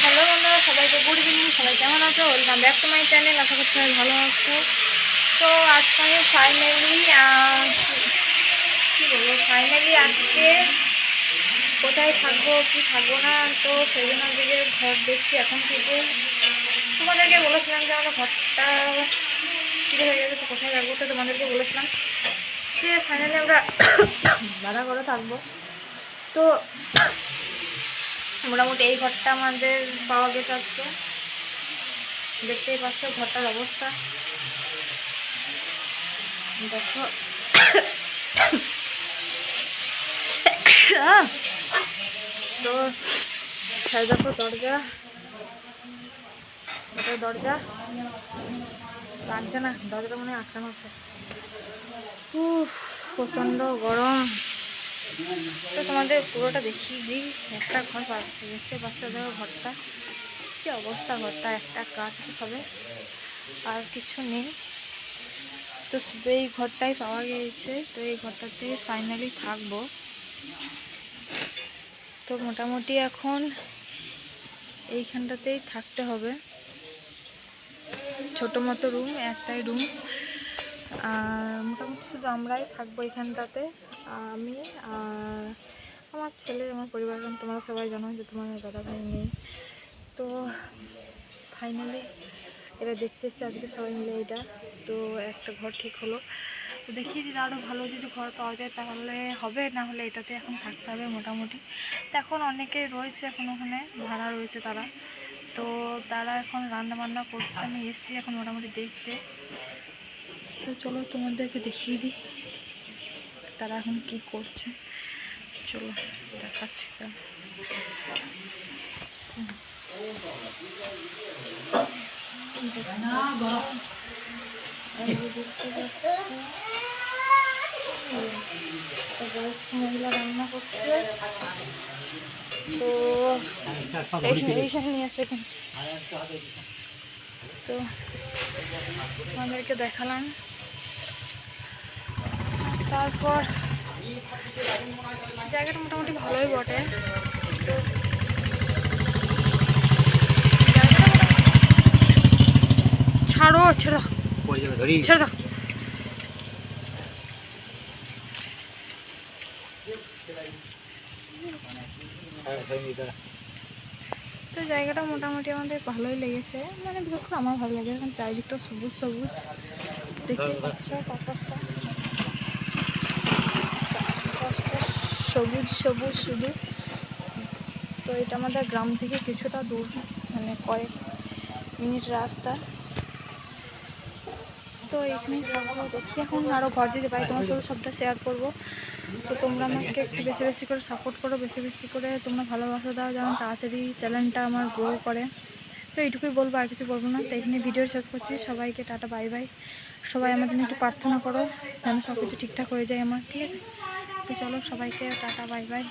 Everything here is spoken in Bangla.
হ্যালো বন্ধুরা, সবাইকে গুড ইভিনিং, সবাই কেমন আছো? Welcome back to my channel আশা করছি সবাই ভালো আছো। তো আজকে আমি ফাইনালি কী বলব ফাইনালি আজকে কোথায় থাকব, কি থাকব না, তো সেই জন্য দিকে ঘর দেখছি এখন থেকে। তোমাদেরকে বলেছিলাম যে আমার ঘরটা কী হয়ে গেছে তো কোথায় থাকব, তো তোমাদেরকে বলেছিলাম যে ফাইনালি আমরা ভাড়া করে থাকব। তো মোটামুটি এই ঘরটা আমাদের পাওয়া গেছে আজকে। দেখতেই পাচ্ছ ঘরটার অবস্থা। দেখো! তো দেখো দরজা। এটা দরজা। লাগছে না দরজাটা মনে হয় আটকানো আছে। উফ, প্রচণ্ড গরম। তো তোমাদের পুরোটা দেখিয়ে দিই একটা ঘর দেখতে পাচ্ছ দেখো ঘরটা। কি অবস্থা ঘরটা, একটা কাঠ হবে, আর কিছু নেই। তো শুধু এই ঘরটাই পাওয়া গিয়েছে, তো এই ঘরটাতে ফাইনালি থাকব। তো মোটামুটি এখন এইখানটাতেই থাকতে হবে। ছোটো মতো রুম একটাই রুম আর মোটামুটি শুধু আমরাই থাকব এখানটাতে। আমি আর আমার ছেলে, আমার পরিবারজন, তোমরা সবাই জানো যে তোমার দাদা ভাই নেই। তো ফাইনালি এটা দেখতে এসছি আজকে সবাই মিলে এটা। তো একটা ঘর ঠিক হলো। তো দেখিয়ে দিলে আরও ভালো যদি ঘর পাওয়া যায়, তাহলে হবে, না হলে এটাতে এখন থাকতে হবে মোটামুটি। তো এখন অনেকে রয়েছে এখন ওখানে, ভাড়া রয়েছে তারা। তো তারা এখন রান্না বান্না করছে, আমি এসছি এখন মোটামুটি দেখতে। তো চলো তোমাদেরকে দেখিয়ে দিই তারা এখন কি করছে চলো দেখাচ্ছি মহিলা রান্না করছে তো এইখানে নিয়ে এখানে। তো আমাদেরকে দেখালাম। তারপর জায়গাটা মোটামুটি ভালোই বটে। তো ছাড়ো ছেড়ে দাও। ছেড়ে দাও। তো জায়গাটা মোটামুটি আমাদের ভালোই লেগেছে। মানে বিশেষ করে আমার ভালো লাগে। এখন চারিদিকটা সবুজ সবুজ। দেখতে সবুজ সবুজ শুধু। তো এটা আমাদের গ্রাম থেকে কিছুটা দূর মানে কয়েক মিনিট রাস্তা। তো এখানেই থাকব। দেখি এখন? আরও ঘর যেতে পারি তোমার সাথে সবটা শেয়ার করব। তো তোমরা আমাকে একটু বেশি বেশি করে সাপোর্ট করো, বেশি বেশি করে। তোমরা ভালোবাসা দাও যেমন তাড়াতাড়ি চ্যানেলটা আমার গ্রো করে। তো এইটুকুই বলব, আর কিছু বলব না। তো এখানে ভিডিও শেষ করছি। সবাইকে টাটা বাই বাই সবাই আমার জন্য একটু প্রার্থনা করো, যেন সব কিছু ঠিকঠাক হয়ে যায় আমার, ঠিক আছে? তো চলো সবাইকে টাটা বাই বাই